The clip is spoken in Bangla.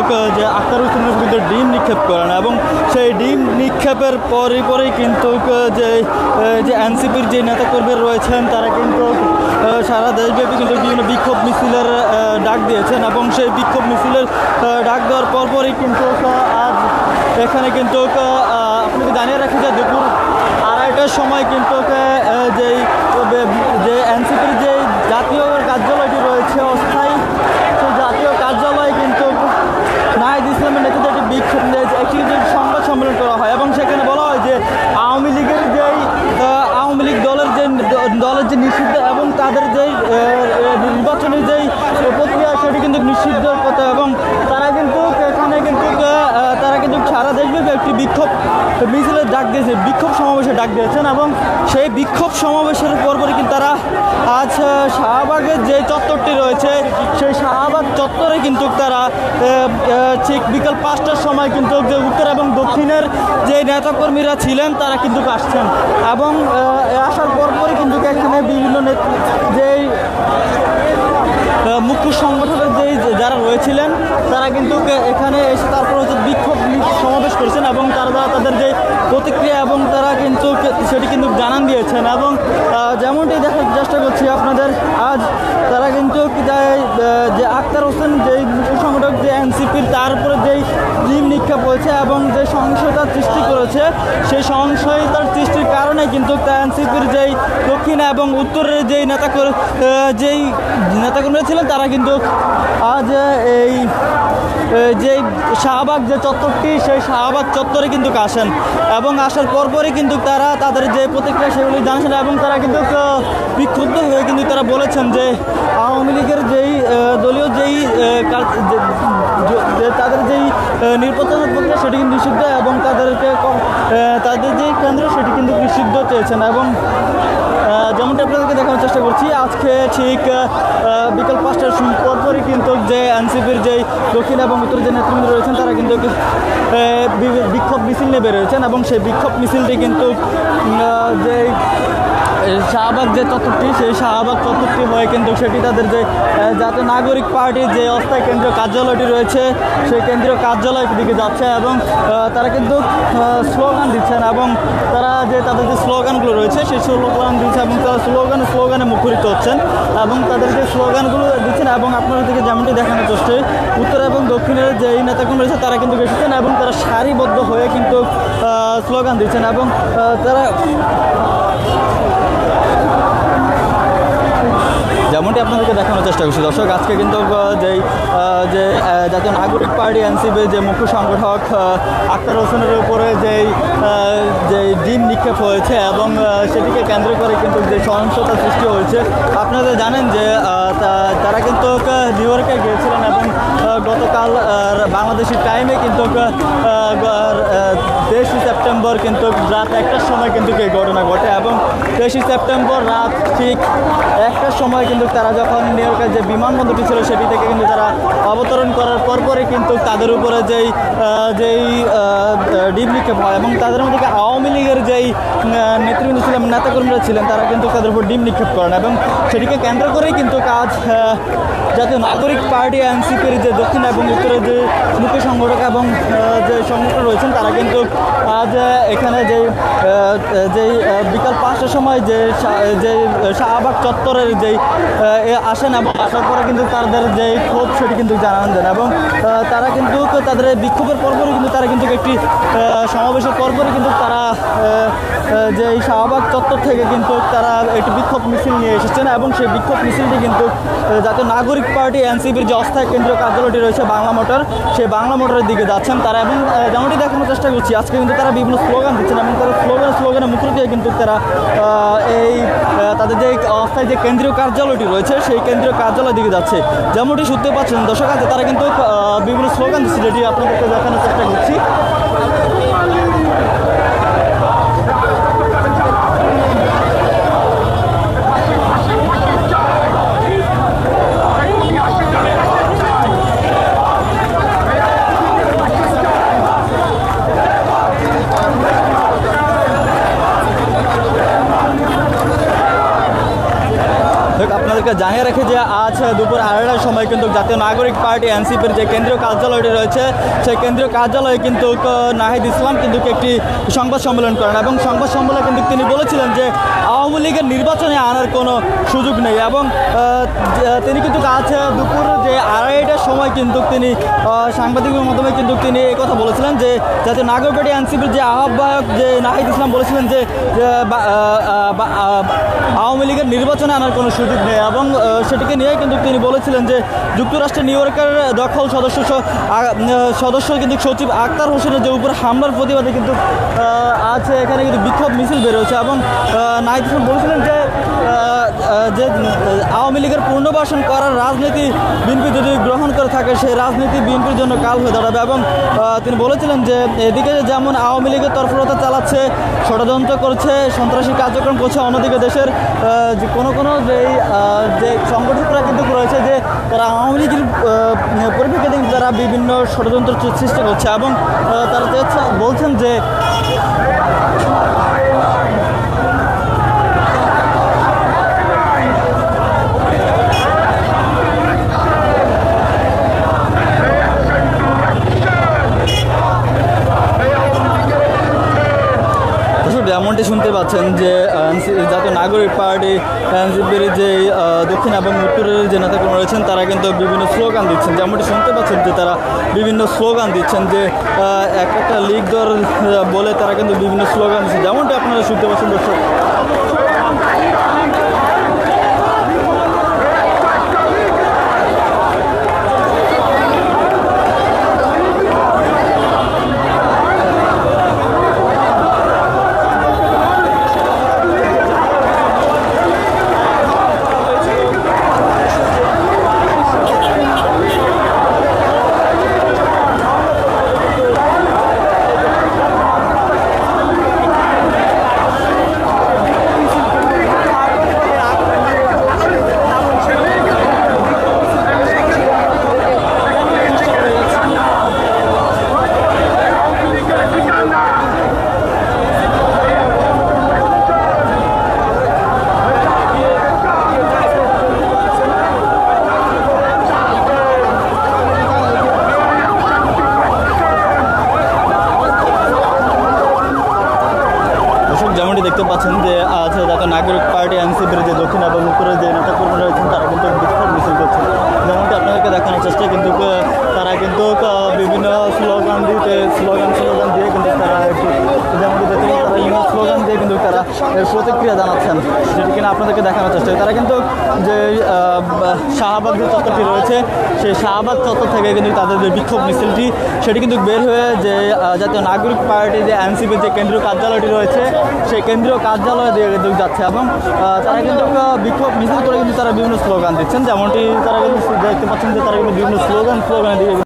তারা যে আক্তার হোসেনের কিন্তু ডিম নিক্ষেপ করেন এবং সেই ডিম নিক্ষেপের পরে পরেই কিন্তু যে যে এনসিপির যে নেতাকর্মীরা রয়েছেন, তারা কিন্তু সারা দেশব্যাপী কিন্তু বিভিন্ন বিক্ষোভ মিছিলের ডাক দিয়েছেন এবং সেই বিক্ষোভ মিছিলের ডাক দেওয়ার পরপরই কিন্তু আজ এখানে কিন্তু আপনাকে জানিয়ে রাখি যে দুপুর আড়াইটার সময় কিন্তু যেই যে এনসিপির যে জাতীয় কার্যালয়টি রয়েছে, অস্থায়ী সেই জাতীয় কার্যালয়ে কিন্তু নাহিদ ইসলামের নেতৃত্বে একটি বিক্ষোভ একটি যে সংবাদ সম্মেলন করা হয় এবং সেখানে বলা হয় যে আওয়ামী লীগের যেই আহ, আওয়ামী লীগ দলের যে দ- দলের যে নিষিদ্ধ এবং তাদের যেই আহ, আহ, নির্বাচনের যেই প্রক্রিয়া সেটি কিন্তু নিষিদ্ধ করতে হবে এবং তারা কিন্তু এখানে কিন্তু আহ, তারা কিন্তু সারা দেশব্যাপী একটি বিক্ষোভ মিছিলের ডাক দিয়েছে, বিক্ষোভ সমাবেশে ডাক দিয়েছেন এবং সেই বিক্ষোভ সমাবেশের পরপরই কিন্তু তারা আজ শাহবাগের যে চত্বরটি রয়েছে, সেই শাহবাগ চত্বরে কিন্তু তারা ঠিক বিকাল পাঁচটার সময় কিন্তু যে উত্তর এবং দক্ষিণের যে নেতাকর্মীরা ছিলেন, তারা কিন্তু আসছেন এবং আসার পরপরই কিন্তু এখানে বিভিন্ন নেত- যেই আহ, মুখ্য সংগঠনের যেই যারা রয়েছিলেন তারা কিন্তু এখানে এসে তারপর হচ্ছে বিক্ষোভ সমাবেশ করেছেন এবং তারা তাদের যে প্রতিক্রিয়া এবং তারা কিন্তু সেটি কিন্তু জানান দিয়েছেন এবং যেমনটি দেখার চেষ্টা করছি আপনাদের, আজ তারা কিন্তু কি যায়, আহ, যে আক্তার হোসেন যেই মুখ্য সংগঠক যে এনসিপির তার উপরে যেই ডিম নিক্ষেপ হয়েছে এবং যে সহিংসতার করেছে সেই সহিংসতার সৃষ্টির কারণে কিন্তু এনসিপির যেই দক্ষিণ এবং উত্তরের যেই নেতা যেই নেতাকর্মীরা ছিলেন তারা কিন্তু আজ এই যেই শাহবাগ যে চত্বরটি সেই শাহবাগ চত্বরে কিন্তু আসেন। এবং আসার পরপরই কিন্তু তারা তাদের যে প্রতিক্রিয়া সেগুলি জানাচ্ছেন এবং তারা কিন্তু বিক্ষুব্ধ হয়ে কিন্তু তারা বলেছেন যে আওয়ামী লীগের যেই দলীয় যেই যে- যে- যে তাদের যেই আহ, নির্বাচনের প্রক্রিয়া সেটি কিন্তু নিষিদ্ধ এবং তাদেরকে কম- আহ, তাদের যেই কেন্দ্র নিষিদ্ধ চেয়েছেন এবং যেমনটি আপনাদেরকে দেখানোর চেষ্টা করছি, আজকে ঠিক বিকাল পাঁচটার পরপরই কিন্তু যে এনসিপির যেই দক্ষিণ এবং উত্তর যে নেতৃবৃন্দ রয়েছেন, তারা কিন্তু বিক্ষোভ মিছিল নিয়ে বেরোয়েছেন এবং সেই বিক্ষোভ মিছিলটি কিন্তু যে শাহবাগ যে চত্বরটি সেই শাহবাগ চত্বরটি হয়ে কিন্তু সেটি তাদের যে জাতীয় নাগরিক পার্টির যে অস্থায়ী কেন্দ্রীয় কার্যালয়টি রয়েছে, সেই কেন্দ্রীয় কার্যালয়ের দিকে যাচ্ছে এবং তারা কিন্তু স্লোগান দিচ্ছেন এবং তারা যে তাদের যে স্লোগানগুলো রয়েছে, সেই স্লোগান দিচ্ছে এবং তারা স্লোগানে স্লোগানে মুখরিত হচ্ছেন এবং তাদের যে স্লোগানগুলো দিচ্ছেন এবং আপনাদের দিকে যেমনটি দেখানোর চেষ্টা উত্তর এবং দক্ষিণের যে এই নেতাগুলো রয়েছে, তারা কিন্তু এসেছেন এবং তারা সারিবদ্ধ হয়ে কিন্তু স্লোগান দিচ্ছেন এবং তারা যেমনটি আপনাদেরকে দেখানোর চেষ্টা করছি। দর্শক, আজকে কিন্তু যেই যে জাতীয় নাগরিক পার্টি এনসিপি যে মুখ্য সংগঠক আক্তার হোসেনের উপরে যেই যে ডিম নিক্ষেপ হয়েছে এবং সেটিকে কেন্দ্র করে কিন্তু যে সহিংসতা সৃষ্টি হয়েছে, আপনারা জানেন যে তারা কিন্তু নিউ ইয়র্কে গিয়েছিলেন এবং গতকাল বাংলাদেশি টাইমে কিন্তু তেইশে সেপ্টেম্বর কিন্তু রাত একটার সময় কিন্তু এই ঘটনা ঘটে এবং তেইশে সেপ্টেম্বর রাত ঠিক একটার সময় কিন্তু তারা যখন নিউ ইয়র্কের যে বিমানবন্দরটি ছিল সেটি থেকে কিন্তু তারা অবতরণ করার পরপরই কিন্তু তাদের উপরে যেই যেই ডিম নিক্ষেপ হয় এবং তাদের মধ্যে আওয়ামী লীগের যেই নেতৃবৃন্দ ছিলেন, নেতাকর্মীরা ছিলেন, তারা কিন্তু তাদের উপর ডিম নিক্ষেপ করেন এবং সেটিকে কেন্দ্র করেই কিন্তু কাজ জাতীয় নাগরিক পার্টি এনসিপির যে দক্ষিণ এবং উত্তরের যে মুখ্য সংগঠক এবং যে সংগঠন রয়েছেন, তারা কিন্তু আজ এখানে যে যেই বিকাল পাঁচটার সময় যে যে শাহবাগ চত্বরের যেই আসেন এবং আসার পরে কিন্তু তাদের যে ক্ষোভ সেটি কিন্তু জানান দেন এবং তারা কিন্তু তাদের বিক্ষোভের পরপরই কিন্তু তারা কিন্তু একটি সমাবেশের পরপরই কিন্তু তারা যে এই শাহবাগ চত্বর থেকে কিন্তু তারা একটি বিক্ষোভ মিছিল নিয়ে এসেছেন এবং সেই বিক্ষোভ মিছিলটি কিন্তু জাতীয় নাগরিক পার্টি এনসিপির যে অস্থায়ী কেন্দ্রীয় কার্যালয়টি রয়েছে বাংলা মোটর, সেই বাংলা মোটরের দিকে যাচ্ছেন তারা এবং যেমনটি দেখানোর চেষ্টা করছি, আজকে কিন্তু তারা বিভিন্ন স্লোগান দিচ্ছেন এবং তারা স্লোগান, স্লোগানের মুখর কিন্তু তারা এই তাদের যে অস্থায়ী যে কেন্দ্রীয় কার্যালয়টি রয়েছে, সেই কেন্দ্রীয় কার্যালয়ের দিকে যাচ্ছে। যেমনটি শুনতে পাচ্ছেন দর্শক আছে তারা কিন্তু বিভিন্ন স্লোগান দিচ্ছে, যেটি আপনাদেরকে দেখানোর চেষ্টা করছি। আপনাদেরকে জানিয়ে রাখি যে আজ দুপুর আড়াইটার সময় কিন্তু জাতীয় নাগরিক পার্টি এনসিপির যে কেন্দ্রীয় কার্যালয়টি রয়েছে, সেই কেন্দ্রীয় কার্যালয়ে কিন্তু নাহিদ ইসলাম কিন্তু একটি সংবাদ সম্মেলন করেন। এবং সংবাদ সম্মেলনে কিন্তু তিনি বলেছিলেন যে লীগের নির্বাচনে আনার কোনো সুযোগ নেই এবং তিনি কিন্তু আজ দুপুর যে আড়াইটার সময় কিন্তু তিনি সাংবাদিকের মাধ্যমে কিন্তু তিনি এই কথা বলেছিলেন যে জাতীয় নাগরিক পার্টি এনসিপির যে আহ্বায়ক যে নাহিদ ইসলাম বলেছিলেন যে আওয়ামী লীগের নির্বাচনে আনার কোনো সুযোগ নেই এবং সেটিকে নিয়ে কিন্তু তিনি বলেছিলেন যে যুক্তরাষ্ট্রের নিউ ইয়র্কের দখল সদস্য সদস্য কিন্তু সচিব আক্তার হোসেনের যে উপর হামলার প্রতিবাদে কিন্তু আছে, এখানে কিন্তু বিক্ষোভ মিছিল বেরোচ্ছে এবং নাহিদ ইসলাম বলেছিলেন যে যে আওয়ামী লীগের পুনর্বাসন করার রাজনীতি বিএনপি যদি গ্রহণ করে থাকে, সেই রাজনীতি বিএনপির জন্য কাল হয়ে দাঁড়াবে। এবং তিনি বলেছিলেন যে, এদিকে যেমন আওয়ামী লীগের তরফরতা চালাচ্ছে, ষড়যন্ত্র করছে, সন্ত্রাসী কার্যক্রম করছে, অন্যদিকে দেশের কোনো কোনো যেই যে সংগঠকরা কিন্তু রয়েছে যে, তারা আওয়ামী লীগের পরিপ্রেক্ষিতে তারা বিভিন্ন ষড়যন্ত্র সৃষ্টি করছে এবং তারা বলছেন যে দর্শক যেমনটি শুনতে পাচ্ছেন যে জাতীয় নাগরিক পার্টি, এনসিপির যে দক্ষিণ এবং উত্তরের যে নেতাকর্মী রয়েছেন, তারা কিন্তু বিভিন্ন স্লোগান দিচ্ছেন। যেমনটি শুনতে পাচ্ছেন যে, তারা বিভিন্ন স্লোগান দিচ্ছেন যে এক একটা লিগ দর বলে তারা কিন্তু বিভিন্ন স্লোগান দিচ্ছেন। যেমনটি আপনারা শুনতে পাচ্ছেন, দর্শক যেমনটি দেখতে পাচ্ছেন যে আজ জাতীয় নাগরিক পার্টি এনসিপির যে দক্ষিণ এবং উত্তরের যে নেতাকর্মী রয়েছেন তারা কিন্তু বিক্ষোভ মিছিল করছেন যেমনটি আপনাদেরকে দেখানোর চেষ্টা কিন্তু আহ, তারা কিন্তু আহ, বিভিন্ন স্লোগান দিতে স্লোগান স্লোগান দিয়ে কিন্তু তারা একটু যেমনটি দেখতে পাচ্ছেন, তারা বিভিন্ন স্লোগান দিয়ে কিন্তু তারা এর প্রতিক্রিয়া জানাচ্ছেন। যেটি কিনা আপনাদেরকে দেখানোর চেষ্টা তারা কিন্তু যে শাহবাগ যে চত্বরটি রয়েছে, সেই শাহবাগ চত্বর থেকে কিন্তু তাদের যে বিক্ষোভ মিছিলটি, সেটি কিন্তু বের হয়ে যে জাতীয় নাগরিক পার্টি যে এনসিপির যে কেন্দ্রীয় কার্যালয়টি রয়েছে, সেই কেন্দ্রীয় কার্যালয় দিয়ে কিন্তু যাচ্ছে এবং তারা কিন্তু বিক্ষোভ মিছিল করে কিন্তু তারা বিভিন্ন স্লোগান দিচ্ছেন। যেমনটি তারা কিন্তু দেখতে পাচ্ছেন যে তারা কিন্তু বিভিন্ন স্লোগান স্লোগানের দিকে